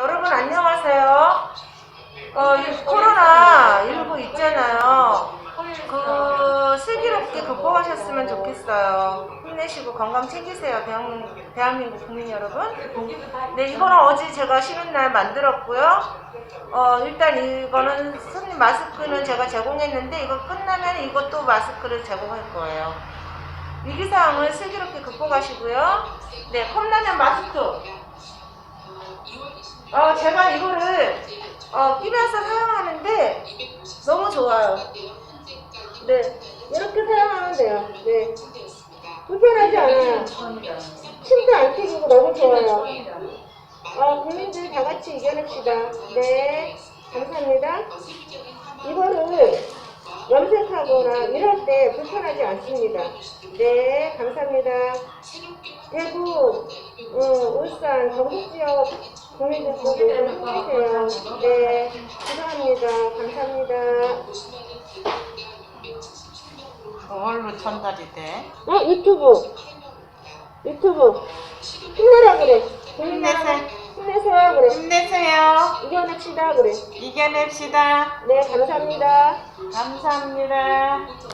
여러분 안녕하세요. 어, 이 코로나 19 있잖아요. 그 슬기롭게 극복하셨으면 좋겠어요. 힘내시고 건강 챙기세요, 대한민국, 대한민국 국민 여러분. 네, 이거는 어제 제가 쉬는 날 만들었고요. 어, 일단 이거는 손님 마스크는 제가 제공했는데 이거 끝나면 이것도 마스크를 제공할 거예요. 위기사항을 슬기롭게 극복하시고요. 네, 컵라면 마스크. 이거를 어, 끼면서 사용하는데 너무 좋아요. 네, 이렇게 사용하면 돼요. 네, 불편하지 않아요. 침도 안 튀기고 너무 좋아요. 어, 국민들 다 같이 이겨냅시다. 네, 감사합니다. 이거를 염색하거나 이럴 때 불편하지 않습니다. 네, 감사합니다. 대구, 어, 울산, 경북 지역 국민들 모두 힘내세요. 네, 감사합니다. 감사합니다. 그걸로 전달이 돼. 어, 유튜브. 유튜브. 힘내라 그래. 힘내세요. 힘내세요 그래. 힘내세요. 이겨냅시다 그래. 이겨냅시다. 네, 감사합니다. 감사합니다.